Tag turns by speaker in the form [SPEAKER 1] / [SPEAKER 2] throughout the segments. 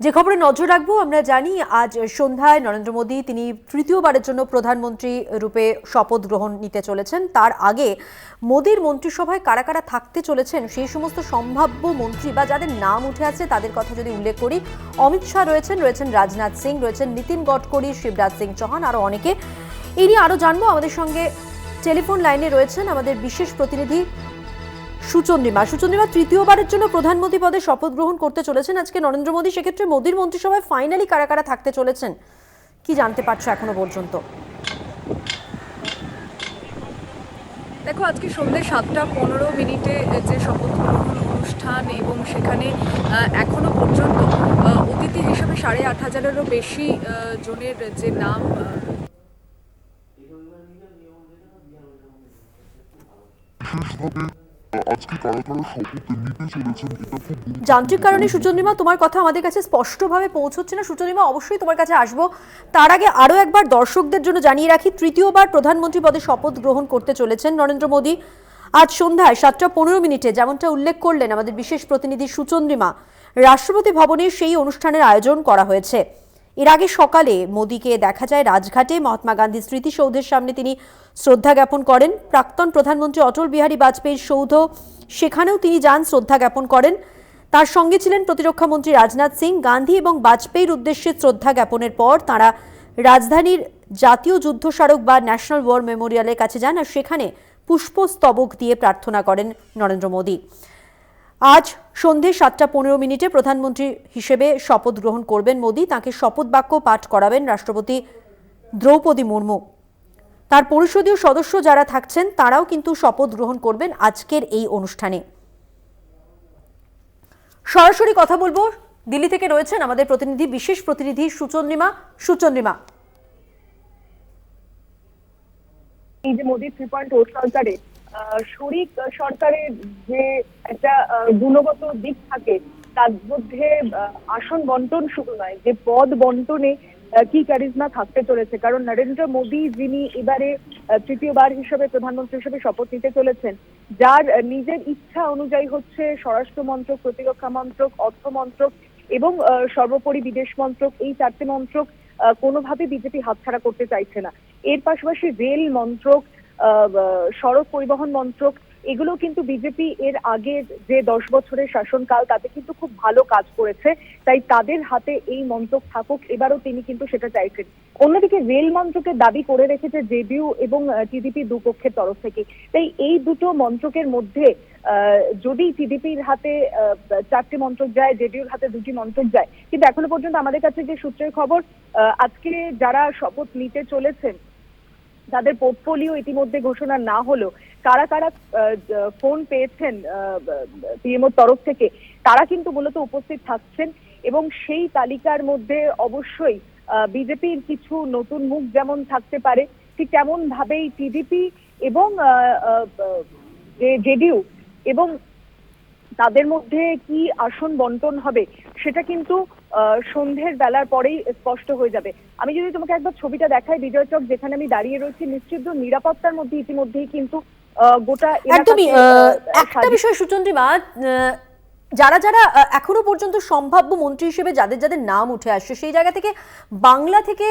[SPEAKER 1] যে খবরে নজর রাখব, আমরা জানি আজ সন্ধ্যায় নরেন্দ্র মোদী তিনি তৃতীয়বারের জন্য প্রধানমন্ত্রী রূপে শপথ গ্রহণ নিতে চলেছেন। তার আগে মোদীর মন্ত্রিসভায় কারা কারা থাকতে চলেছেন সেই সমস্ত সম্ভাব্য মন্ত্রী বা যাদের নাম উঠে আছে তাদের কথা যদি উল্লেখ করি, অমিত শাহ রয়েছেন রয়েছেন রাজনাথ সিং, রয়েছেন নীতিন গডকরি, শিবরাজ সিং চৌহান আরও অনেকে। এই নিয়ে আরও জানব। আমাদের সঙ্গে টেলিফোন লাইনে রয়েছেন আমাদের বিশেষ প্রতিনিধি সুচন্দ্রিমা। সুচন্দ্রিমা তৃতীয়বারের জন্য প্রধানমন্ত্রী পদে শপথ গ্রহণ করতে চলেছেন আজকে নরেন্দ্র মোদী। সেক্ষেত্রে মোদীর মন্ত্রিসভায় ফাইনালি কারা কারা থাকতে চলেছেন কি জানতে পারছ এখনও পর্যন্ত?
[SPEAKER 2] দেখো আজকে সন্ধ্যে সাতটা পনেরো মিনিটে যে শপথ গ্রহণ অনুষ্ঠান এবং সেখানে এখনও পর্যন্ত অতিথি হিসেবে সাড়ে আট হাজারেরও বেশি জনের যে নাম আহ,
[SPEAKER 1] যান্ত্রিক কারণে সুচন্দ্রিমা তোমার কথা আমাদের কাছে স্পষ্টভাবে পৌঁছচ্ছে না। সুচন্দ্রিমা অবশ্যই তোমার কাছে আসব। তার আগে আরও একবার দর্শকদের জন্য জানিয়ে রাখি, তৃতীয়বার প্রধানমন্ত্রী পদে শপথ গ্রহণ করতে চলেছেন নরেন্দ্র মোদী। আজ সন্ধ্যায় সাতটা পনেরো মিনিটে যেমনটা উল্লেখ করলেন আমাদের বিশেষ প্রতিনিধি সুচন্দ্রিমা, রাষ্ট্রপতি ভবনে সেই অনুষ্ঠানের আয়োজন করা হয়েছে। এর আগে সকালে মোদীকে দেখা যায় রাজঘাটে মহাত্মা গান্ধী স্মৃতিসৌধের সামনে তিনি শ্রদ্ধা জ্ঞাপন করেন। প্রাক্তন প্রধানমন্ত্রী অটল বিহারী বাজপেয়ীর সৌধ, সেখানেও তিনি যান, শ্রদ্ধা জ্ঞাপন করেন। তার সঙ্গে ছিলেন প্রতিরক্ষা মন্ত্রী রাজনাথ সিং। গান্ধী এবং বাজপেয়ীর উদ্দেশ্যে শ্রদ্ধা জ্ঞাপনের পর তারা রাজধানীর জাতীয় যুদ্ধ স্মারক বা ন্যাশনাল ওয়ার মেমোরিয়ালের কাছে যান আর সেখানে পুষ্পস্তবক দিয়ে প্রার্থনা করেন নরেন্দ্র মোদী। আজ সন্ধে সাতটা পনেরো মিনিটে প্রধানমন্ত্রী হিসেবে শপথ গ্রহণ করবেন মোদী। তাকে শপথ বাক্য পাঠ করাবেন রাষ্ট্রপতি দ্রৌপদী মুর্মু। তার পরিষদীয় সদস্য যারা থাকছেন তারাও কিন্তু শপথ গ্রহণ করবেন আজকের এই অনুষ্ঠানে। সরাসরি কথা বলব দিল্লি থেকে রয়েছেন আমাদের প্রতিনিধি বিশেষ প্রতিনিধি সুচন্দ্রিমা। সুচন্দ্রিমা।
[SPEAKER 3] এই যে মোদী থ্রি পয়েন্ট সরকারে আহ, শরিক সরকারের যে একটা গুণগত দিক থাকে, তার মধ্যে আসন বন্টন শুধু নয়, যে পদ বন্টনে কি ক্যারিজমা থাকতে চলেছে। কারণ নরেন্দ্র মোদী যিনি এবারে তৃতীয়বার হিসেবে প্রধানমন্ত্রী হিসেবে শপথ নিতে চলেছেন, যার নিজের ইচ্ছা অনুযায়ী হচ্ছে স্বরাষ্ট্র মন্ত্রক, প্রতিরক্ষা মন্ত্রক, অর্থ মন্ত্রক এবং সর্বোপরি বিদেশ মন্ত্রক, এই চারটে মন্ত্রক কোনোভাবে বিজেপি হাতছাড়া করতে চাইছে না। এর পাশাপাশি রেল মন্ত্রক সড়ক পরিবহন মন্ত্রক, এগুলো কিন্তু বিজেপি এর আগের যে দশ বছরের শাসনকাল, তাতে কিন্তু খুব ভালো কাজ করেছে। তাই তাদের হাতে এই মন্ত্রক থাকুক, এবারও তিনি কিন্তু সেটা চাইছেন। অন্যদিকে রেল মন্ত্রকের দাবি করে রেখেছে জেডিইউ এবং টিডিপি দুপক্ষের তরফ থেকে। তাই এই দুটো মন্ত্রকের মধ্যে যদি টিডিপির হাতে চারটি মন্ত্রক যায়, জেডিইউর হাতে দুটি মন্ত্রক যায়, কিন্তু এখনও পর্যন্ত আমাদের কাছে যে সূত্রের খবর আজকে যারা শপথ নিতে চলেছেন তাদের পোর্টফোলিও ইতিমধ্যে ঘোষণা না হলো, কারা কারা ফোন পেয়েছেন পিএমওর তরফ থেকে, তারা কিন্তু মূলত উপস্থিত থাকছেন এবং সেই তালিকার মধ্যে অবশ্যই বিজেপির কিছু নতুন মুখ যেমন থাকতে পারে, ঠিক তেমন ভাবেই টিডিপি এবং যে এবং তাদের মধ্যে কি আসন বন্টন হবে, সেটা কিন্তু সন্ধ্যের বেলার পরেই স্পষ্ট হয়ে যাবে। আমি যদি তোমাকে একবার ছবিটা দেখাই বিজয় চক যেখানে আমি দাঁড়িয়ে রয়েছি নিশ্চিত নিরাপত্তার মধ্যে ইতিমধ্যেই কিন্তু গোটা
[SPEAKER 1] একদমই একটা বিষয় সুচন্দ্রিমা যারা যারা এখনও পর্যন্ত সম্ভাব্য মন্ত্রী হিসেবে যাদের যাদের নাম উঠে আসছে সেই জায়গা থেকে বাংলা থেকে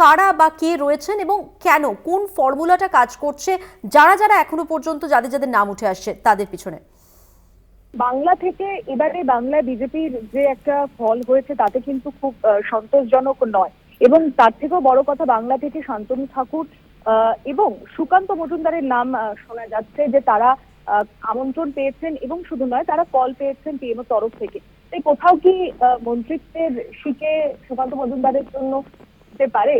[SPEAKER 1] কারা বা কে রয়েছেন এবং কেন কোন ফর্মুলাটা কাজ করছে যারা যারা এখনও পর্যন্ত যাদের যাদের নাম উঠে আসছে তাদের পিছনে।
[SPEAKER 3] বাংলা থেকে এবারে বাংলায় বিজেপির যে একটা ফল হয়েছে, তাতে কিন্তু খুব সন্তোষজনক নয়। এবং তার থেকেও বড় কথা বাংলা থেকে শান্তনু ঠাকুর এবং সুকান্ত মজুমদারের নাম শোনা যাচ্ছে যে তারা আমন্ত্রণ পেয়েছেন এবং শুধু নয়, তারা কল পেয়েছেন পিএমও তরফ থেকে। তাই কোথাও কি মন্ত্রিত্বের শিখে সুকান্ত মজুমদারের জন্য হতে পারে?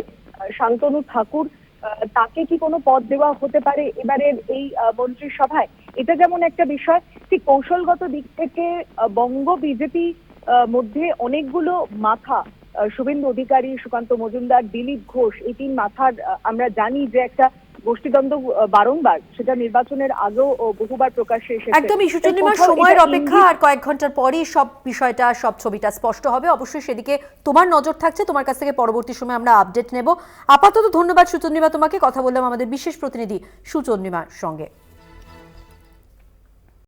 [SPEAKER 3] শান্তনু ঠাকুর তাকে কি কোনো পদ দেওয়া হতে পারে এবারের এই মন্ত্রিসভায়? এটা যেমন একটা বিষয় ঠিক কৌশলগত দিক থেকে বঙ্গ বিজেপি মধ্যে অনেকগুলো মাথা শুভেন্দু অধিকারী সুকান্ত মজুমদার দিলীপ ঘোষ এই তিন মাথার আমরা জানি যে একটা গোষ্ঠীদ্বন্দ্ব বারংবার সেটা নির্বাচনের আগেও বহুবার প্রকাশ্যে এসেছে।
[SPEAKER 1] একদমই
[SPEAKER 3] তাই
[SPEAKER 1] সুচন্দ্রিমার সময়ের অপেক্ষা আর কয়েক ঘণ্টার পরেই সব বিষয়টা সব ছবিটা স্পষ্ট হবে। অবশ্যই সেদিকে তোমার নজর থাকছে। তোমার কাছ থেকে পরবর্তী সময় আমরা আপডেট নেব। আপাতত ধন্যবাদ সুচন্দ্রিমা তোমাকে। কথা বললাম আমাদের বিশেষ প্রতিনিধি সুচন্দ্রিমার সঙ্গে।